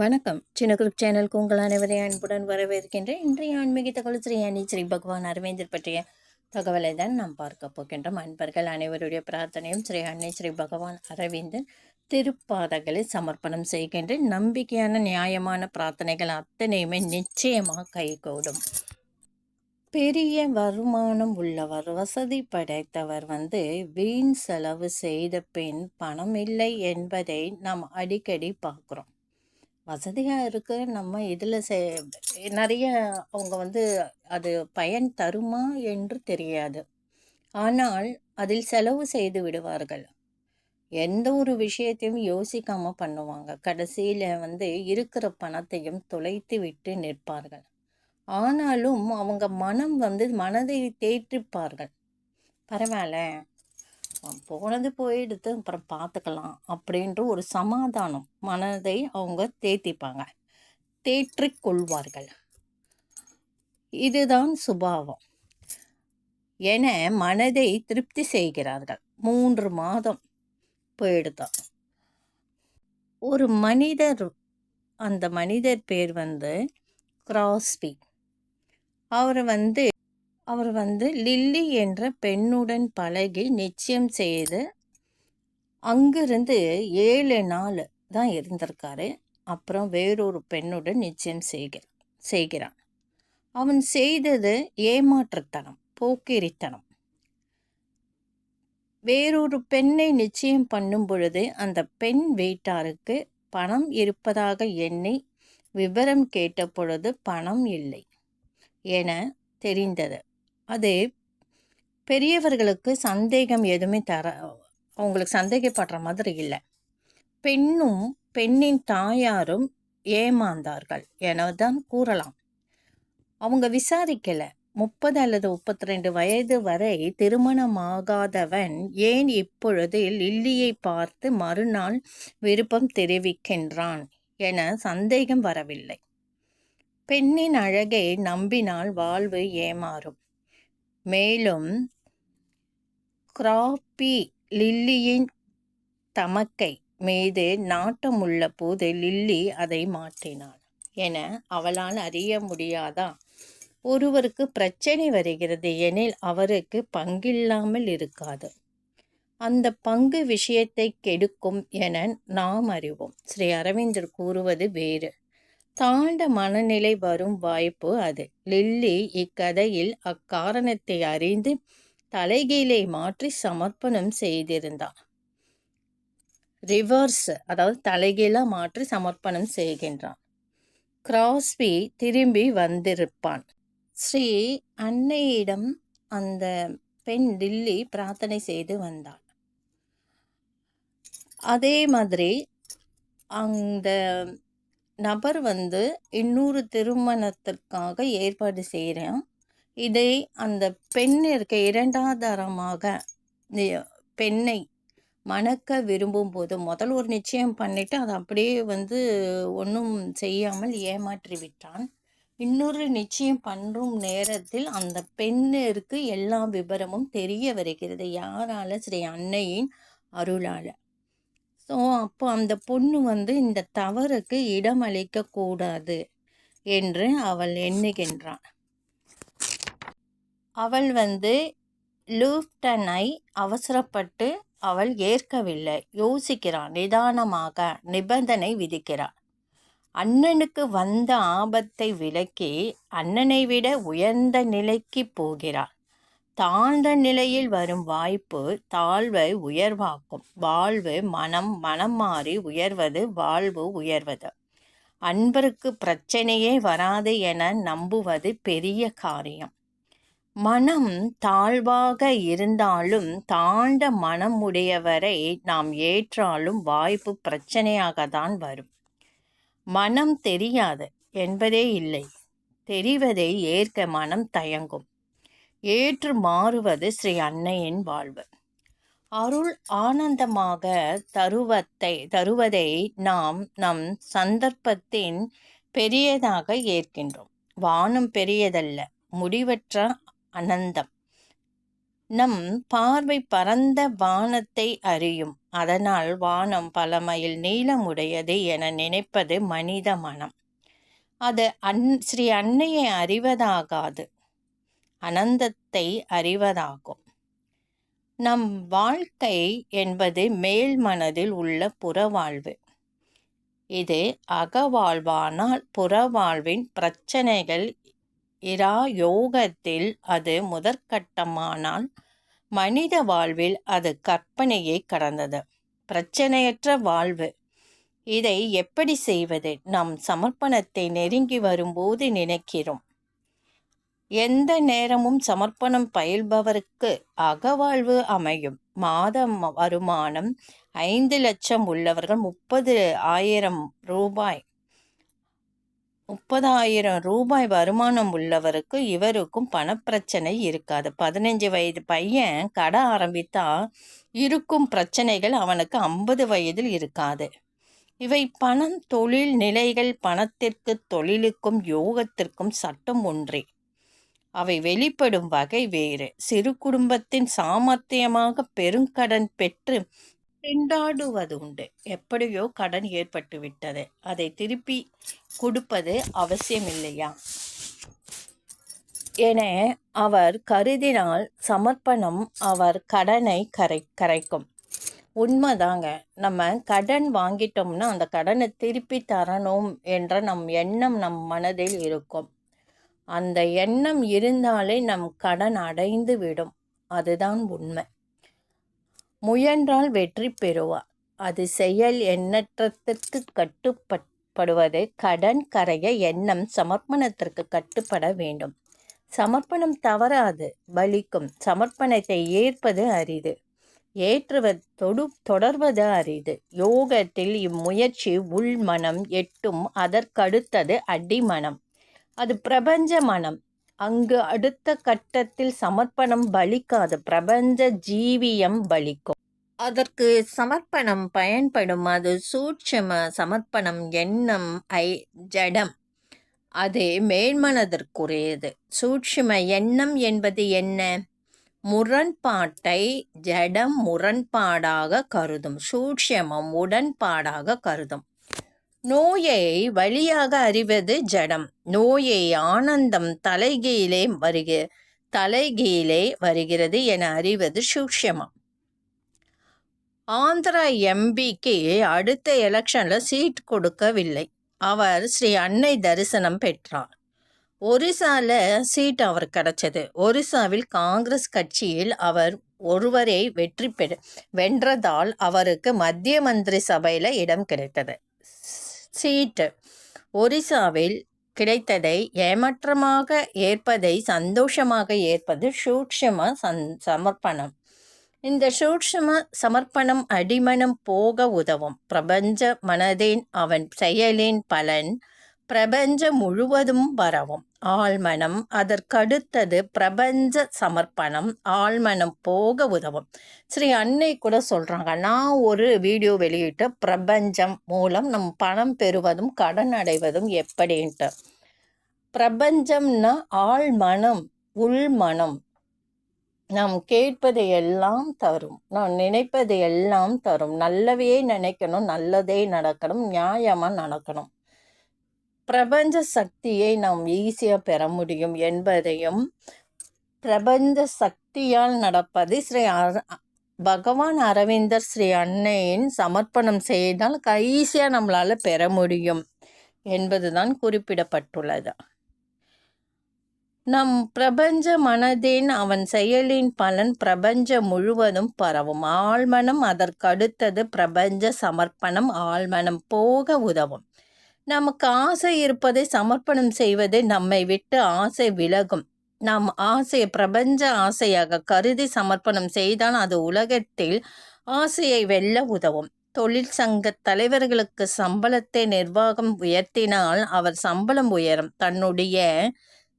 வணக்கம். சின்ன குரூப் சேனலுக்கு உங்கள் அனைவரையும் அன்புடன் வரவேற்கின்றேன். இன்றைய ஆன்மீக தகவல் ஸ்ரீ அணி ஸ்ரீ பகவான் அரவிந்தர் பற்றிய தகவலை தான் நாம் பார்க்க போகின்றோம். அன்பர்கள் அனைவருடைய பிரார்த்தனையும் ஸ்ரீ அன்னை ஸ்ரீ பகவான் அரவிந்தன் திருப்பாதங்களை சமர்ப்பணம் செய்கின்ற நம்பிக்கையான நியாயமான பிரார்த்தனைகள் அத்தனையுமே நிச்சயமாக கைகூடும். பெரிய வருமானம் உள்ளவர் வசதி படைத்தவர் வந்து வீண் செலவு செய்த பின் பணம் இல்லை என்பதை நாம் அடிக்கடி பார்க்குறோம். வசதியாக இருக்குது நம்ம இதில் செ நிறைய அவங்க வந்து அது பயன் தருமா என்று தெரியாது. ஆனால் அதில் செலவு செய்து விடுவார்கள். எந்த ஒரு விஷயத்தையும் யோசிக்காமல் பண்ணுவாங்க. கடைசியில் வந்து இருக்கிற பணத்தையும் தொலைத்து விட்டு நிற்பார்கள். ஆனாலும் அவங்க மனம் வந்து மனதை தேற்றிப்பார்கள். பரவாயில்ல போனது போயிடுத்து அப்புறம் பார்த்துக்கலாம் அப்படின்ற ஒரு சமாதானம் மனதை அவங்க தேத்திப்பாங்க. தேற்றிக் கொள்வார்கள். இதுதான் சுபாவம். என மனதை திருப்தி செய்கிறார்கள். மூன்று மாதம் போயிடுதான். ஒரு மனிதர் அந்த மனிதர் பேர் வந்து கிராஸ்பி. அவர் வந்து அவர் வந்து லில்லி என்ற பெண்ணுடன் பழகி நிச்சயம் செய்து அங்கிருந்து ஏழு நாள் தான் இருந்திருக்காரு. அப்புறம் வேறொரு பெண்ணுடன் நிச்சயம் செய்கிற செய்கிறான். அவன் செய்தது ஏமாற்றுத்தனம் போக்கிரித்தனம். வேறொரு பெண்ணை நிச்சயம் பண்ணும் பொழுது அந்த பெண் வீட்டாருக்கு பணம் இருப்பதாக எண்ணி விவரம் கேட்ட பொழுது பணம் இல்லை என தெரிந்தது. அது பெரியவர்களுக்கு சந்தேகம் எதுவுமே தர அவங்களுக்கு சந்தேகப்படுற மாதிரி இல்லை. பெண்ணும் பெண்ணின் தாயாரும் ஏமாந்தார்கள். எனதான் கூறலாம். அவங்க விசாரிக்கலை. முப்பது அல்லது முப்பத்தி ரெண்டு வயது வரை திருமணமாகாதவன் ஏன் இப்பொழுது லில்லியை பார்த்து மறுநாள் விருப்பம் தெரிவிக்கின்றான் என சந்தேகம் வரவில்லை. பெண்ணின் அழகை நம்பினால் வாழ்வு ஏமாறும். மேலும் கிராப்பி லில்லியின் தமக்கை மீது நாட்டமுள்ள போது லில்லி அதை மாற்றினாள். என அவளால் அறிய முடியாதா? ஒருவருக்கு பிரச்சனை வருகிறது எனில் அவருக்கு பங்கில்லாமல் இருக்காது. அந்த பங்கு விஷயத்தை கெடுக்கும் என நாம் அறிவோம். ஸ்ரீ அரவிந்தர் கூறுவது வேறு. தாண்ட மனநிலை வரும் வாய்ப்பு அது. லில்லி இக்கதையில் அக்காரணத்தை அறிந்து தலைகீழை மாற்றி சமர்ப்பணம் செய்திருந்தார் ரிவர்ஸ் அதாவது தலைகீழாக மாற்றி சமர்ப்பணம் செய்கின்றான். கிராஸ்பி திரும்பி வந்திருப்பான். ஸ்ரீ அன்னையிடம் அந்த பெண் டில்லி பிரார்த்தனை செய்து வந்தாள். அதே மாதிரி அந்த நபர் வந்து இன்னொரு திருமணத்திற்காக ஏற்பாடு செய்கிறேன் இதை அந்த பெண் இருக்க இரண்டாதாரமாக பெண்ணை மணக்க விரும்பும் போது முதல் ஒரு நிச்சயம் பண்ணிவிட்டு அதை அப்படியே வந்து ஒன்றும் செய்யாமல் ஏமாற்றி விட்டான். இன்னொரு நிச்சயம் பண்ணும் நேரத்தில் அந்த பெண்ணிற்கு எல்லா விபரமும் தெரிய வருகிறது. யாரால்? ஸ்ரீ அன்னையின் அருளால். ஸோ அப்போ அந்த பொண்ணு வந்து இந்த தவறுக்கு இடமளிக்க கூடாது என்று அவள் எண்ணுகின்றான். அவள் வந்து லூப்டனை அவசரப்பட்டு அவள் ஏற்கவில்லை. யோசிக்கிறான் நிதானமாக நிபந்தனை விதிக்கிறான். அண்ணனுக்கு வந்த ஆபத்தை விலக்கி அண்ணனை விட உயர்ந்த நிலைக்கு போகிறாள் தாழ்ந்த நிலையில் வரும் வாய்ப்பு தாழ்வை உயர்வாக்கும். வாழ்வு மனம் மனம் மாறி உயர்வது வாழ்வு உயர்வது. அன்பருக்கு பிரச்சனையே வராது என நம்புவது பெரிய காரியம். மனம் தாழ்வாக இருந்தாலும் தாழ்ந்த மனம் உடையவரை நாம் ஏற்றாலும் வாய்ப்பு பிரச்சனையாக தான் வரும். மனம் தெரியாது என்பதே இல்லை. தெரிவதை ஏற்க மனம் தயங்கும். ஏற்று மாறுவது ஸ்ரீ அன்னையின் வாழ்வு. அருள் ஆனந்தமாக தருவத்தை தருவதை நாம் நம் சந்தர்ப்பத்தின் பெரியதாக ஏற்கின்றோம். வானம் பெரியதல்ல முடிவற்ற அனந்தம். நம் பார்வை பரந்த வானத்தை அறியும். அதனால் வானம் பல மைல் நீளமுடையது என நினைப்பது மனித மனம். அது அன் ஸ்ரீ அன்னையை அறிவதாகாது. அனந்தத்தை அறிவதாகும். நம் வாழ்க்கை என்பது மேல் மனதில் உள்ள புறவாழ்வு. இது அகவாழ்வானால் புறவாழ்வின் பிரச்சனைகள் இரா யோகத்தில் அது முதற்கட்டமானால் மனித வாழ்வில் அது கற்பனையை கடந்தது. பிரச்சனையற்ற வாழ்வு. இதை எப்படி செய்வது? நம் சமர்ப்பணத்தை நெருங்கி வரும்போது நினைக்கிறோம். எந்த நேரமும் சமர்ப்பணம் பயில்பவருக்கு அகவாழ்வு அமையும். மாதம் வருமானம் ஐந்து லட்சம் உள்ளவர்கள் முப்பது ஆயிரம் ரூபாய் முப்பதாயிரம் ரூபாய் வருமானம் உள்ளவருக்கு இவருக்கும் பணப்பிரச்சனை இருக்காது. பதினஞ்சு வயது பையன் கடை ஆரம்பித்தா இருக்கும் பிரச்சனைகள் அவனுக்கு ஐம்பது வயதில் இருக்காது. இவை பணம் தொழில் நிலைகள் பணத்திற்கு தொழிலுக்கும் யோகத்திற்கும் சட்டம் ஒன்றே. அவை வெளிப்படும் வகை வேறு. சிறு குடும்பத்தின் சாமர்த்தியமாக பெருங்கடன் பெற்று திண்டாடுவது உண்டு. எப்படியோ கடன் ஏற்பட்டு விட்டது. அதை திருப்பி கொடுப்பது அவசியமில்லையா? என அவர் கருதினால் சமர்ப்பணம் அவர் கடனை கரை கரைக்கும். உண்மைதாங்க. நம்ம கடன் வாங்கிட்டோம்னா அந்த கடனை திருப்பி தரணும் என்ற நம் எண்ணம் நம் மனதில் இருக்கும். அந்த எண்ணம் இருந்தாலே நம் கடன் அடைந்து விடும். அதுதான் உண்மை. முயன்றால் வெற்றி பெறுவார். அது செயல் எண்ணற்றத்திற்கு கட்டுப்படுவது கடன் கரைய எண்ணம் சமர்ப்பணத்திற்கு கட்டுப்பட வேண்டும். சமர்ப்பணம் தவறாது பலிக்கும் சமர்ப்பணத்தை ஏற்பது அரிது. ஏற்றுவது தொடு தொடர்வது அரிது. யோகத்தில் இம்முயற்சி உள்மனம் எட்டும். அதற்கடுத்தது அடிமனம். அது பிரபஞ்ச மனம். அங்கு அடுத்த கட்டத்தில் சமர்ப்பணம் பலிக்காது. பிரபஞ்ச ஜீவியம் பலிக்கும். அதற்கு சமர்ப்பணம் பயன்படும். அது சூட்சம சமர்ப்பணம். எண்ணம் ஐ ஜடம். அது மேல்மனதற்குரியது சூட்சும எண்ணம் என்பது என்ன? முரண்பாட்டை ஜடம் முரண்பாடாக கருதும். சூட்சமம் உடன்பாடாக கருதும். நோயை வழியாக அறிவது ஜடம். நோயை ஆனந்தம் தலைகீழே வருக தலைகீழே வருகிறது என அறிவது சூக்ஷமம். ஆந்திரா எம்பிக்கு அடுத்த எலெக்ஷனில் சீட் கொடுக்கவில்லை. அவர் ஸ்ரீ அன்னை தரிசனம் பெற்றார். ஒரிசாவில் சீட் அவர் கிடைச்சது. ஒரிசாவில் காங்கிரஸ் கட்சியில் அவர் ஒருவரை வெற்றி பெற வென்றதால் அவருக்கு மத்திய மந்திரி சபையில் இடம் கிடைத்தது. சீட்டு. ஒரிசாவில் கிடைத்ததை ஏமாற்றமாக ஏற்பதை சந்தோஷமாக ஏற்பது சூட்சம சந் சமர்ப்பணம். இந்த சூட்சம சமர்ப்பணம் அடிமனம் போக உதவும். பிரபஞ்ச மனதின் அவன் செயலின் பலன் பிரபஞ்சம் முழுவதும் வரவும். ஆழ்மனம் அதற்கடுத்தது பிரபஞ்ச சமர்ப்பணம். ஆழ்மனம் போக உதவும். ஸ்ரீ அன்னை கூட சொல்கிறாங்க நான் ஒரு வீடியோ வெளியிட்டு பிரபஞ்சம் மூலம் நம் பணம் பெறுவதும் கடன் அடைவதும் எப்படின்ட்டு. பிரபஞ்சம்னா ஆழ்மனம் உள்மனம். நாம் கேட்பதை எல்லாம் தரும். நாம் நினைப்பதை எல்லாம் தரும். நல்லவையே நினைக்கணும் நல்லதே நடக்கணும் நியாயமாக நடக்கணும். பிரபஞ்ச சக்தியை நாம் ஈஸியாக பெற முடியும் என்பதையும் பிரபஞ்ச சக்தியால் நடப்பது ஸ்ரீ பகவான் அரவிந்தர் ஸ்ரீ அன்னையின் சமர்ப்பணம் செய்தால் ஈஸியாக நம்மளால் பெற முடியும் என்பதுதான் குறிப்பிடப்பட்டுள்ளது. நம் பிரபஞ்ச மனதின் அவன் செயலின் பலன் பிரபஞ்சம் முழுவதும் பரவும். ஆழ்மனம் அதற்கடுத்தது பிரபஞ்ச சமர்ப்பணம் ஆழ்மனம் போக உதவும். நமக்கு ஆசை இருப்பதை சமர்ப்பணம் செய்வது நம்மை விட்டு ஆசை விலகும். நாம் ஆசையை பிரபஞ்ச ஆசையாக கருதி சமர்ப்பணம் செய்தால் அது உலகத்தில் ஆசையை வெல்ல உதவும். தொழிற்சங்க தலைவர்களுக்கு சம்பளத்தை நிர்வாகம் உயர்த்தினால் அவர் சம்பளம் உயரும். தன்னுடைய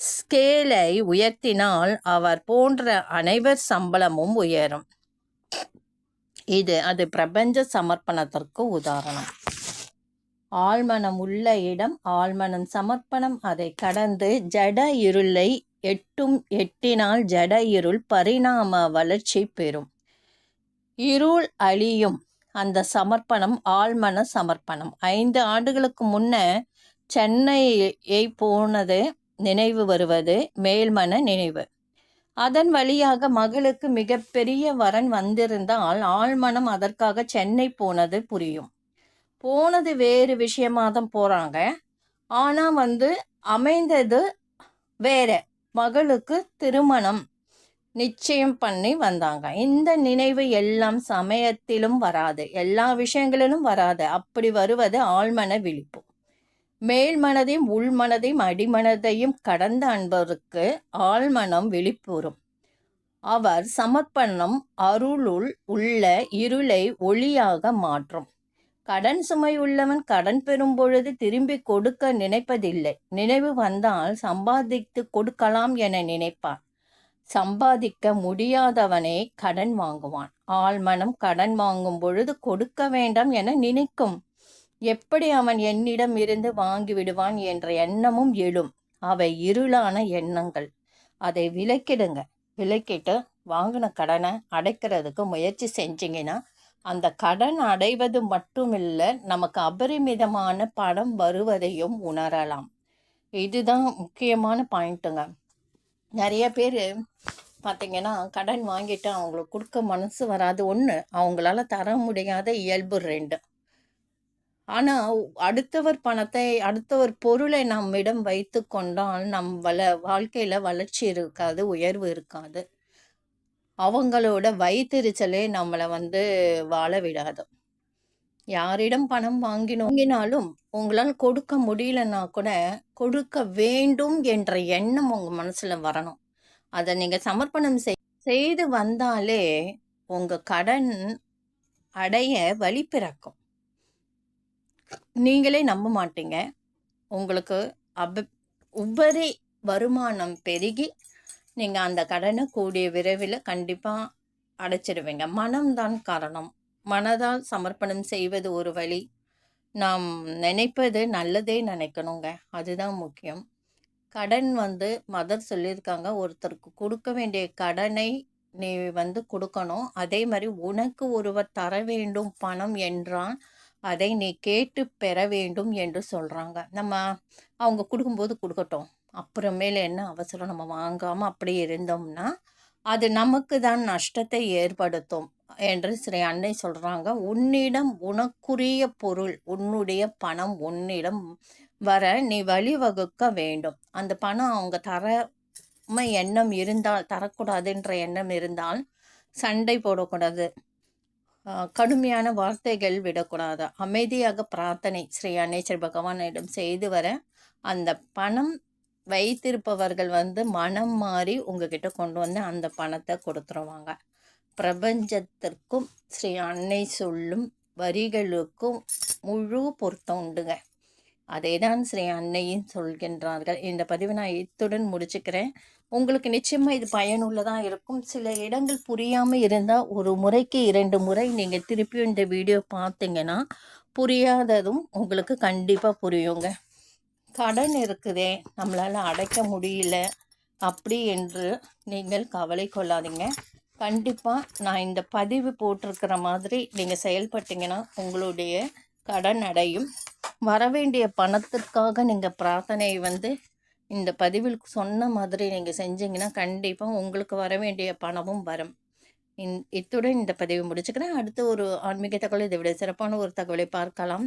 ஸ்கேலை உயர்த்தினால் அவர் போன்ற அனைவர் சம்பளமும் உயரும். இது அது பிரபஞ்ச சமர்ப்பணத்திற்கு உதாரணம். ஆழ்மனம் உள்ள இடம் ஆழ்மனம் சமர்ப்பணம். அதை கடந்து ஜட இருளை எட்டும் எட்டினால் ஜட இருள் பரிணாம வளர்ச்சி பெறும். இருள் அழியும். அந்த சமர்ப்பணம் ஆழ்மன சமர்ப்பணம். ஐந்து ஆண்டுகளுக்கு முன்ன சென்னையை போனது நினைவு வருவது மேல்மன நினைவு. அதன் வழியாக மகளுக்கு மிகப்பெரிய வரன் வந்திருந்தால் ஆழ்மனம் அதற்காக சென்னை போனது புரியும். போனது வேறு விஷயமா தான் போகிறாங்க ஆனால் வந்து அமைந்தது வேற. மகளுக்கு திருமணம் நிச்சயம் பண்ணி வந்தாங்க. இந்த நினைவு எல்லாம் சமயத்திலும் வராது. எல்லா விஷயங்களிலும் வராது. அப்படி வருவது ஆழ்மன விழிப்பு. மேல் மனதையும் உள் மனதையும் அடிமனதையும் கடந்த அன்பருக்கு ஆழ்மனம் விழிப்புறும். அவர் சமர்ப்பணம் அருளுள் உள்ள இருளை ஒளியாக மாற்றும். கடன் சுமை உள்ளவன் கடன் பெறும் பொழுது திரும்பி கொடுக்க நினைப்பதில்லை. நினைவு வந்தால் சம்பாதித்து கொடுக்கலாம் என நினைப்பான். சம்பாதிக்க முடியாதவனே கடன் வாங்குவான். ஆழ்மனம் கடன் வாங்கும் பொழுது கொடுக்க வேண்டாம் என நினைக்கும். எப்படி அவன் என்னிடம் இருந்து வாங்கிவிடுவான் என்ற எண்ணமும் எழும். அவை இருளான எண்ணங்கள். அதை விலக்கிடுங்க. விலக்கிட்டு வாங்கின கடனை அடைக்கிறதுக்கு முயற்சி செஞ்சீங்கன்னா அந்த கடன் அடைவது மட்டுமில்லை நமக்கு அபரிமிதமான பணம் வருவதையும் உணரலாம். இதுதான் முக்கியமான பாயிண்ட்டுங்க. நிறைய பேர் பார்த்திங்கன்னா கடன் வாங்கிட்டு அவங்களுக்கு கொடுக்க மனசு வராது. ஒன்று அவங்களால தர முடியாத இயல்பு. ரெண்டு ஆனால் அடுத்தவர் பணத்தை அடுத்தவர் பொருளை நம்மிடம் வைத்து கொண்டால் நம் வள வாழ்க்கையில் வளர்ச்சி இருக்காது உயர்வு இருக்காது. அவங்களோட வயிற்றுச்சலே நம்மளை வந்து வாழ விடாது. யாரிடம் பணம் வாங்கினோம் வாங்கினாலும் உங்களால் கொடுக்க முடியலன்னா கூட கொடுக்க வேண்டும் என்ற எண்ணம் உங்கள் மனசில் வரணும். அதை நீங்கள் சமர்ப்பணம் செய்து வந்தாலே உங்கள் கடன் அடைய வழி பிறக்கும். நீங்களே நம்ப மாட்டீங்க. உங்களுக்கு அப உபரி வருமானம் பெருகி நீங்கள் அந்த கடனை கூடிய விரைவில் கண்டிப்பாக அடைச்சிடுவீங்க மனம்தான் காரணம். மனதால் சமர்ப்பணம் செய்வது ஒரு வழி. நாம் நினைப்பது நல்லதே நினைக்கணுங்க. அதுதான் முக்கியம். கடன் வந்து மதர் சொல்லியிருக்காங்க. ஒருத்தருக்கு கொடுக்க வேண்டிய கடனை நீ வந்து கொடுக்கணும். அதே மாதிரி உனக்கு ஒருவர் தர வேண்டும் பணம் என்றால் அதை நீ கேட்டு பெற வேண்டும் என்று சொல்கிறாங்க நம்ம அவங்க கொடுக்கும்போது கொடுக்கட்டும். அப்புறமேல என்ன அவசரம்? நம்ம வாங்காமல் அப்படியே இருந்தோம்னா அது நமக்கு தான் நஷ்டத்தை ஏற்படுத்தும் என்று ஸ்ரீ அன்னை சொல்கிறாங்க உன்னிடம் உனக்குரிய பொருள் உன்னுடைய பணம் உன்னிடம் வர நீ வழிவகுக்க வேண்டும். அந்த பணம் அவங்க தரமை எண்ணம் இருந்தால் தரக்கூடாதுன்ற எண்ணம் இருந்தால் சண்டை போடக்கூடாது. கடுமையான வார்த்தைகள் விடக்கூடாது. அமைதியாக பிரார்த்தனை ஸ்ரீ அன்னேஸ்வர் பகவானிடம் செய்து வர அந்த பணம் வைத்திருப்பவர்கள் வந்து மனம் மாறி உங்ககிட்ட கொண்டு வந்து அந்த பணத்தை கொடுத்துருவாங்க. பிரபஞ்சத்திற்கும் ஸ்ரீ அன்னை சொல்லும் வரிகளுக்கும் முழு பொருத்தம் உண்டுங்க. அதே தான் ஸ்ரீ அன்னையும் சொல்கின்றார்கள். இந்த பதிவை நான் இத்துடன் முடிச்சுக்கிறேன். உங்களுக்கு நிச்சயமாக இது பயனுள்ளதாக இருக்கும். சில இடங்கள் புரியாமல் இருந்தால் ஒரு முறைக்கு இரண்டு முறை நீங்கள் திருப்பியும் இந்த வீடியோ பார்த்தீங்கன்னா புரியாததும் உங்களுக்கு கண்டிப்பாக புரியுங்க. கடன் இருக்குதே நம்மளால் அடைக்க முடியல அப்படி என்று நீங்கள் கவலை கொள்ளாதீங்க. கண்டிப்பாக நான் இந்த பதிவு போட்டிருக்கிற மாதிரி நீங்கள் செயல்பட்டீங்கன்னா உங்களுடைய கடன் அடையும். வரவேண்டிய பணத்திற்காக நீங்கள் பிரார்த்தனையை வந்து இந்த பதிவில் சொன்ன மாதிரி நீங்கள் செஞ்சீங்கன்னா கண்டிப்பாக உங்களுக்கு வர வேண்டிய பணமும் வரும். இன் இத்துடன் இந்த பதிவை முடிச்சுக்கிறேன். அடுத்து ஒரு ஆன்மீக தகவல் இதை விட சிறப்பான ஒரு தகவலை பார்க்கலாம்.